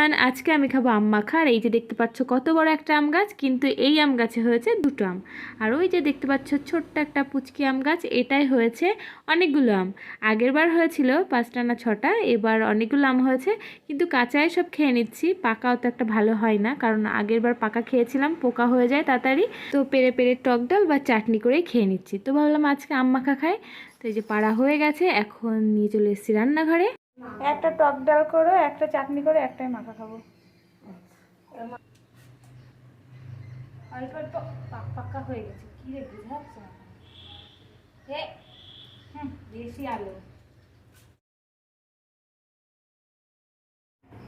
Everyone আজকে আমি খাব আম মাখা আর এই যে দেখতে পাচ্ছ কত বড় একটা আম গাছ, কিন্তু এই আম গাছে হয়েছে দুটো আম। আর ওই যে দেখতে পাচ্ছ ছোট্ট একটা পুচকি আম গাছ, এটাই হয়েছে অনেকগুলো আম। আগের বার হয়েছিল পাঁচটা না ছটা, এবার অনেকগুলো আম হয়েছে, কিন্তু কাঁচাই সব খেয়ে নিচ্ছি। পাকাও তো একটা ভালো হয় না, কারণ আগের বার পাকা খেয়েছিলাম, পোকা হয়ে যায় তাড়াতাড়ি। তো পেরে পেরে টক ডাল বা চাটনি করেই খেয়ে নিচ্ছি। তো ভাবলাম আজকে আম মাখা খাই। তো এই যে পাড়া হয়ে গেছে, এখন নিয়ে চলে এসেছি রান্নাঘরে। একটা টক ডাল করো, একটা চাটনি করে, একটাই মাখা খাব। অল্প হয়ে গেছে, কি রে হুম বেশি আলু।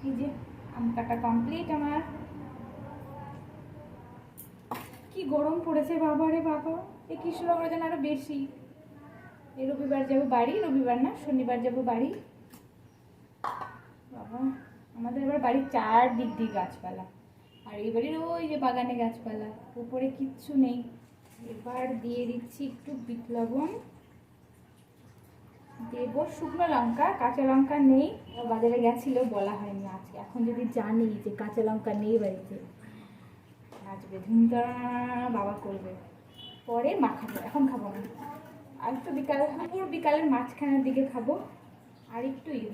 এই যে কমপ্লিট আমার। কি গরম পড়েছে বাবা রে বাবা। এই কৃষ্ণনগরে যেন আরও বেশি। এই রবিবার যাব বাড়ি, রবিবার না, শনিবার যাব বাড়ি। বাবা, আমাদের এবার বাড়ির চার দিক দিয়ে গাছপালা। আর এই বাড়ির ওই যে বাগানে গাছপালা, উপরে কিচ্ছু নেই। এবার দিয়ে দিচ্ছি একটু বিট লবণ। দেবো শুকনো লঙ্কা, কাঁচা লঙ্কা নেই। বাজারে গেছিল, বলা হয়নি আজকে। এখন যদি জানি যে কাঁচা লঙ্কা নেই বাড়িতে নাচবে ধুমধাম বাবা করবে। পরে মাখাবো, এখন খাব না। আর একটু বিকাল, পুরো বিকালের মাঝখানের দিকে খাব। আর একটু ইয়ে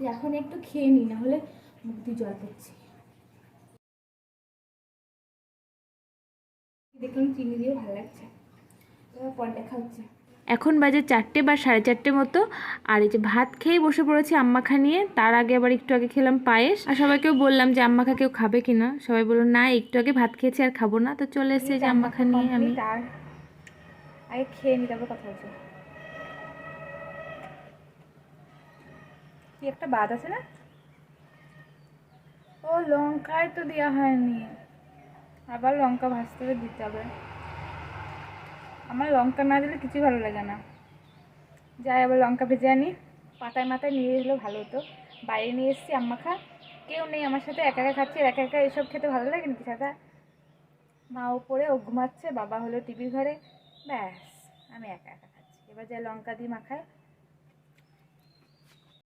কিন্তু এখন একটু খেয়ে নিই না হলে মুখ দিয়ে জল পড়ছে দেখলাম চিনি দিয়ে ভালো লাগছে। এবার পরে দেখা হচ্ছে এখন বাজে চারটে বা সাড়ে চারটে মতো। আর এই যে ভাত খেয়ে বসে পড়েছি আম্মাখা নিয়ে তার আগে আবার একটু আগে খেলাম পায়েস। আর সবাইকেও বললাম যে আম্মাখা কেউ খাবে কি না সবাই বলল না একটু আগে ভাত খেয়েছি আর খাব না। তো চলে এসেছে যে আম্মাখা নিয়ে আমি। আর আগে খেয়ে নিই তারপর কথা বলছি। কি একটা বাদ আছে না? ও লঙ্কায় তো দেওয়া হয়নি। আবার লঙ্কা ভাজতে হবে দিতে হবে। আমার লঙ্কা না দিলে কিছুই ভালো লাগে না। যাই, আবার লঙ্কা ভেজে আনি। পাতায় মাথায় নিয়ে এলে ভালো হতো। বাইরে নিয়ে এসেছি আম্মা খা। কেউ নেই আমার সাথে, একা একা খাচ্ছি। একা একা এসব খেতে ভালো লাগে নাকি সাদা? মা উপরে ও ঘুমাচ্ছে, বাবা হলো টিভির ঘরে। ব্যাস, আমি একা একা খাচ্ছি। এবার যা লঙ্কা দিয়ে মাখায়